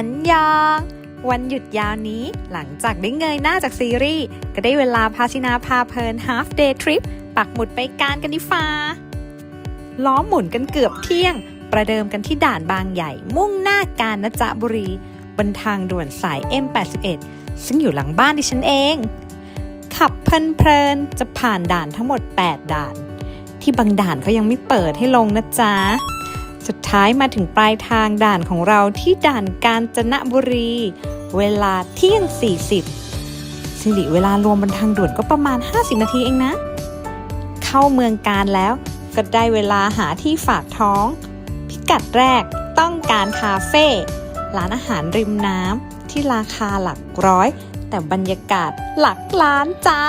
อันยอง วันหยุดยาวนี้หลังจากได้เงยหน้าจากซีรีส์ ก็ได้เวลาพาชินาพาเพลิน half day trip ปักหมุดไปการกันดิฟ้า ล้อหมุนกันเกือบเที่ยง ประเดิมกันที่ด่านบางใหญ่ มุ่งหน้าการนจบุรี บนทางด่วนสาย M81 ซึ่งอยู่หลังบ้านดิฉันเอง ขับเพลินๆจะผ่านด่านทั้งหมด 8 ด่าน ที่บางด่านเขายังไม่เปิดให้ลงนะจ๊ะ สุดท้ายมาถึงปลายทางด่านของเราที่ด่านกาญจนบุรี เวลาเที่ยง 40 สิริเวลารวมบนทางด่วนก็ประมาณ 50 นาทีเองนะ เข้าเมืองการแล้วก็ได้เวลาหาที่ฝากท้อง พิกัดแรกต้องการคาเฟ่ร้านอาหารริมน้ำที่ราคาหลักร้อย แต่บรรยากาศหลักล้านจ้า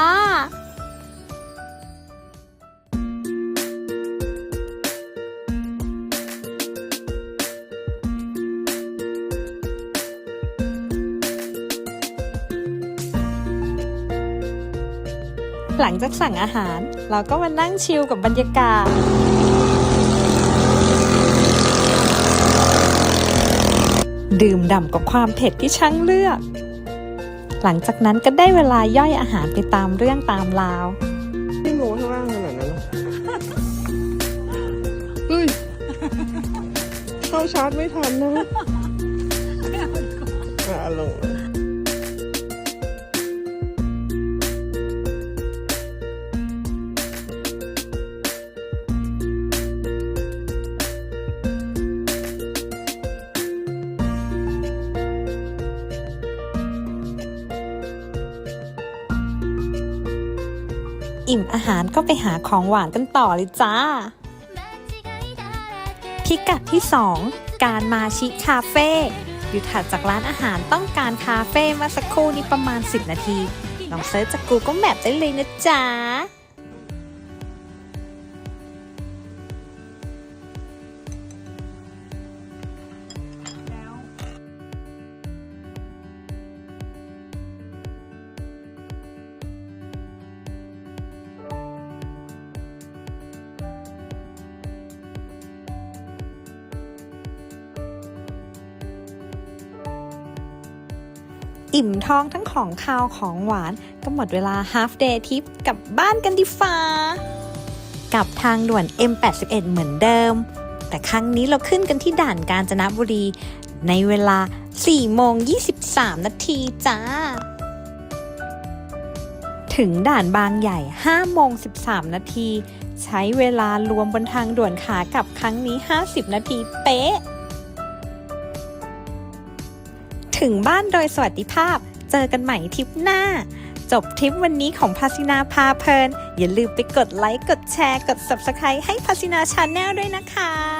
หลังจากสั่งอาหาร เราก็มานั่งชิลกับบรรยากาศดื่มด่ำกับความเผ็ดที่ช่างเลือก หลังจากนั้นก็ได้เวลาย่อยอาหารไปตามเรื่องตามราวไม่โม้ข้างล่างขนาดนั้นหรอเฮ้ยเข้าชาร์จไม่ทันนะอะลง อิ่มอาหารก็ไปหาของหวานกันต่อเลยจ้า พิกัดที่ 2 การมาชิคาเฟ่อยู่ถัดจากร้านอาหารต้องการคาเฟ่มาสักครู่นี้ประมาณ 10 นาที ลองเซิร์ชจาก Google Map ได้เลยนะจ๊ะ อิ่มท้องทั้งของคาวของหวาน ก็หมดเวลา half day trip กลับบ้านกันดีฟ้ากับทางด่วน M81 เหมือนเดิม แต่ครั้งนี้เราขึ้นกันที่ด่านกาญจนบุรี ในเวลา4โมง23 นาทีจ้า ถึงด่านบางใหญ่5โมง13 นาที ใช้เวลารวมบนทางด่วนขากลับครั้งนี้ 50 นาทีเป๊ะ ถึงบ้านโดยสวัสดิภาพ เจอกันใหม่ทริปหน้า จบทริปวันนี้ของพาสินาพาเพลิน อย่าลืมไปกดไลค์ กดแชร์ กด Subscribe ให้พาสินาชาแนลด้วยนะคะ